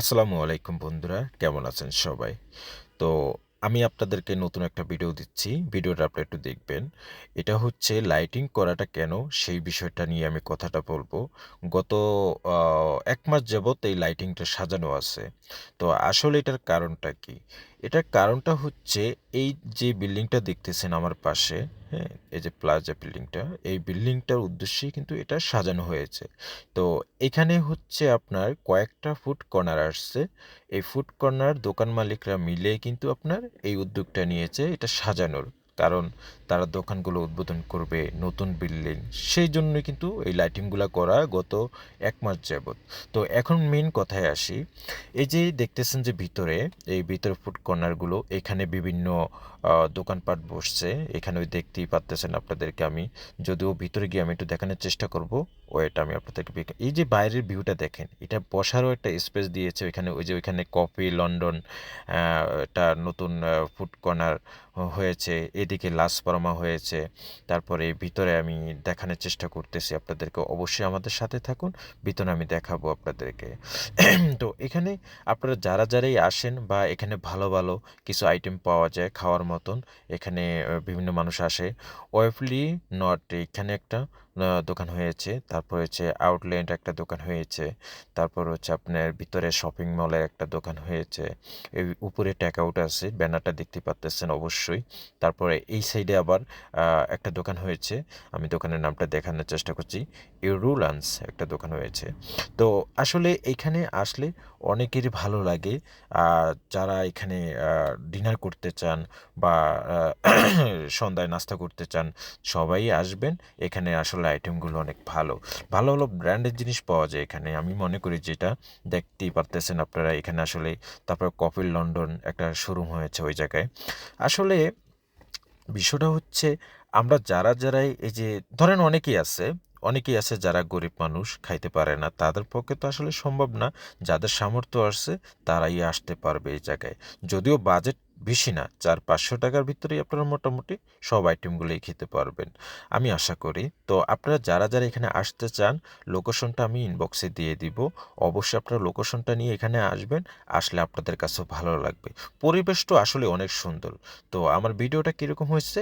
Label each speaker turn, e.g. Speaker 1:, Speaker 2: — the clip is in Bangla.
Speaker 1: আসসালামু আলাইকুম বন্ধুরা, কেমন আছেন সবাই? তো আমি আপনাদেরকে নতুন একটা ভিডিও দিচ্ছি, ভিডিওটা আপনি একটু দেখবেন। এটা হচ্ছে লাইটিং করাটা কেন, সেই বিষয়টা নিয়ে আমি কথাটা বলব। গত এক মাস যাবত এই লাইটিংটা সাজানো আছে। তো আসলে এটার কারণটা কি? এটার কারণটা হচ্ছে এই যে বিল্ডিংটা দেখতেছেন আমার পাশে হ্যাঁ এই যে প্লাজা বিল্ডিংটা, এই বিল্ডিংটার উদ্দেশ্যেই কিন্তু এটা সাজানো হয়েছে। তো এখানে হচ্ছে আপনার কয়েকটা ফুড কর্নার আসছে। এই ফুড কর্নার দোকান মালিকরা মিলে কিন্তু আপনার এই উদ্যোগটা নিয়েছে এটা সাজানোর। কারণ তারা দোকানগুলো উদ্বোধন করবে, নতুন বিল্ডিং। সেই জন্যই কিন্তু এই লাইটিংগুলো করা গত এক মাস যাবত তো এখন মেন কথায় আসি, এই যে দেখতেছেন যে ভিতরে, এই ভিতরে ফুড কর্নারগুলো এখানে বিভিন্ন দোকানপাট বসছে। এখানে ওই দেখতেই পাচ্তেছেন আপনাদেরকে আমি। যদিও ভিতরে গিয়ে আমি একটু দেখানোর চেষ্টা করব, ওয়েট আমি আপনাদেরকে এই যে বাইরের ভিউটা দেখেন, এটা বসারও একটা স্পেস দিয়েছে ওইখানে, ওই যে ওইখানে কফি লন্ডন একটা নতুন ফুড কর্নার হয়েছে। এদিকে লাস পারমা হয়েছে। তারপরে ভিতরে আমি দেখানোর চেষ্টা করতেছি আপনাদেরকে। অবশ্যই আমাদের সাথে থাকুন। ভিতরে আমি দেখাবো আপনাদেরকে। তো এখানে আপনারা যারা যারাই আসেন বা এখানে ভালো ভালো কিছু আইটেম পাওয়া যায় খাওয়ার মতন, এখানে বিভিন্ন মানুষ আসে। ওয়েফলি নট এখানে একটা দোকান হয়েছে। তারপর হচ্ছে আউটলেট একটা দোকান হয়েছে। তারপর হচ্ছে আপনার ভিতরে শপিং মলের একটা দোকান হয়েছে। এই উপরে ট্যাক আউট আছে ব্যানারটা দেখতে পাচ্তেছেন অবশ্যই। তারপরে এই সাইডে আবার একটা দোকান হয়েছে। আমি দোকানের নামটা দেখানোর চেষ্টা করছি। ইউরুলান্স একটা দোকান হয়েছে। তো আসলে এখানে আসলে অনেকেরই ভালো লাগে যারা এখানে ডিনার করতে চান বা সন্ধ্যায় নাস্তা করতে চান, সবাই আসবেন। এখানে আসলে আইটেমগুলো অনেক ভালো। ভালো ভালো ব্র্যান্ডের জিনিস পাওয়া যায় এখানে। আমি মনে করি যেটা দেখতেই পারতেছেন আপনারা এখানে আসলে। তারপর কপিল লন্ডন একটা শোরুম হয়েছে ওই জায়গায়। আসলে বিষয়টা হচ্ছে, আমরা যারা যারাই এই যে, ধরেন অনেকেই আছে অনেকেই আছে যারা গরিব মানুষ, খাইতে পারে না। তাদের পক্ষে তো আসলে সম্ভব না। যাদের সামর্থ্য আসছে তারাই আসতে পারবে এই জায়গায়। যদিও বাজেট বেশি না, চার পাঁচশো টাকার ভিতরেই আপনারা মোটামুটি সব আইটেমগুলোই খেতে পারবেন। আমি আশা করি, তো আপনারা যারা যারা এখানে আসতে চান লোকেশনটা আমি ইনবক্সে দিয়ে দিব। অবশ্যই আপনারা লোকেশনটা নিয়ে এখানে আসবেন, আসলে আপনাদের কাছেও ভালো লাগবে। পরিবেশটা আসলে অনেক সুন্দর। তো আমার ভিডিওটা কীরকম হয়েছে?